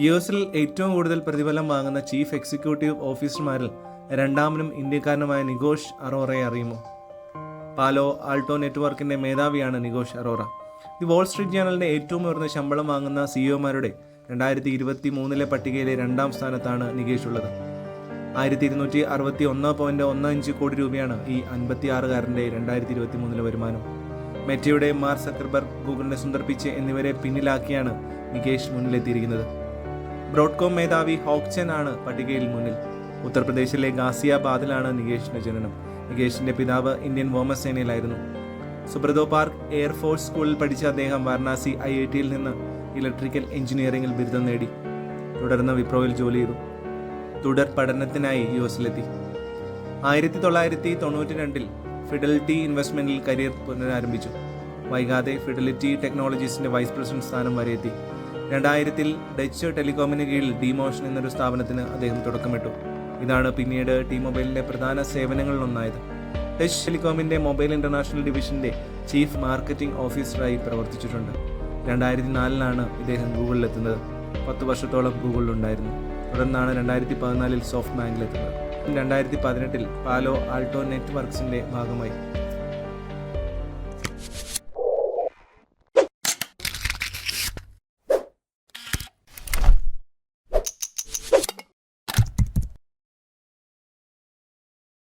U എസിൽ ഏറ്റവും കൂടുതൽ പ്രതിഫലം വാങ്ങുന്ന ചീഫ് എക്സിക്യൂട്ടീവ് ഓഫീസർമാരിൽ രണ്ടാമനും ഇന്ത്യക്കാരനുമായ നിഗോഷ് അറോറയെ അറിയുമോ? പാലോ ആൾട്ടോ നെറ്റ്വർക്കിന്റെ മേധാവിയാണ് Nikesh Arora. The Wall Street ജേണലിന്റെ ഏറ്റവും ഉയർന്ന ശമ്പളം വാങ്ങുന്ന സിഇഒമാരുടെ രണ്ടായിരത്തി ഇരുപത്തി മൂന്നിലെ പട്ടികയിലെ രണ്ടാം സ്ഥാനത്താണ് നികേഷ് ഉള്ളത്. ആയിരത്തി ഇരുന്നൂറ്റി അറുപത്തി ഒന്ന് പോയിന്റ് ഒന്ന് അഞ്ച് കോടി രൂപയാണ് ഈ അൻപത്തി ആറുകാരന്റെ രണ്ടായിരത്തി ഇരുപത്തി മൂന്നിലെ വരുമാനം. മെറ്റയുടെ മാർ സക്കർബർഗ് ഗൂഗിളിനെ സുന്ദർ പിച്ചെ എന്നിവരെ പിന്നിലാക്കിയാണ് നികേഷ് മുന്നിലെത്തിയിരിക്കുന്നത്. ബ്രോഡ്കോം മേധാവി ഹോക്ചൻ ആണ് പട്ടികയിൽ മുന്നിൽ. ഉത്തർപ്രദേശിലെ ഗാസിയാബാദിലാണ് നികേഷിന്റെ ജനനം. നികേഷിന്റെ പിതാവ് ഇന്ത്യൻ വ്യോമസേനയിലായിരുന്നു. സുബ്രതോ പാർക്ക് എയർഫോഴ്സ് സ്കൂളിൽ പഠിച്ച അദ്ദേഹം വാരണാസി ഐ ഐ ടിയിൽ നിന്ന് ഇലക്ട്രിക്കൽ എഞ്ചിനീയറിംഗിൽ ബിരുദം നേടി. തുടർന്ന് വിപ്രോയിൽ ജോലി ചെയ്തു. തുടർ പഠനത്തിനായി യു എസിലെത്തി. ആയിരത്തി തൊള്ളായിരത്തി തൊണ്ണൂറ്റി രണ്ടിൽ ഫിഡലിറ്റി ഇൻവെസ്റ്റ്മെന്റിൽ കരിയർ പുനരാരംഭിച്ചു. വൈകാതെ ഫിഡലിറ്റി ടെക്നോളജീസിന്റെ വൈസ് പ്രസിഡന്റ് സ്ഥാനം വരെ എത്തി. രണ്ടായിരത്തിൽ ഡച്ച് ടെലികോമിന് കീഴിൽ ഡിമോഷൻ എന്നൊരു സ്ഥാപനത്തിന് അദ്ദേഹം തുടക്കമിട്ടു. ഇതാണ് പിന്നീട് ടി മൊബൈലിന്റെ പ്രധാന സേവനങ്ങളിലൊന്നായത്. ഡച്ച് ടെലികോമിന്റെ മൊബൈൽ ഇന്റർനാഷണൽ ഡിവിഷന്റെ ചീഫ് മാർക്കറ്റിംഗ് ഓഫീസറായി പ്രവർത്തിച്ചിട്ടുണ്ട്. രണ്ടായിരത്തി നാലിലാണ് ഇദ്ദേഹം ഗൂഗിളിലെത്തുന്നത്. പത്ത് വർഷത്തോളം ഗൂഗിളിലുണ്ടായിരുന്നു. തുടർന്നാണ് രണ്ടായിരത്തി പതിനാലിൽ സോഫ്റ്റ് ബാങ്കിലെത്തുന്നത് രണ്ടായിരത്തി പതിനെട്ടിൽ പാലോ ആൾട്ടോ നെറ്റ്വർക്സിന്റെ ഭാഗമായി.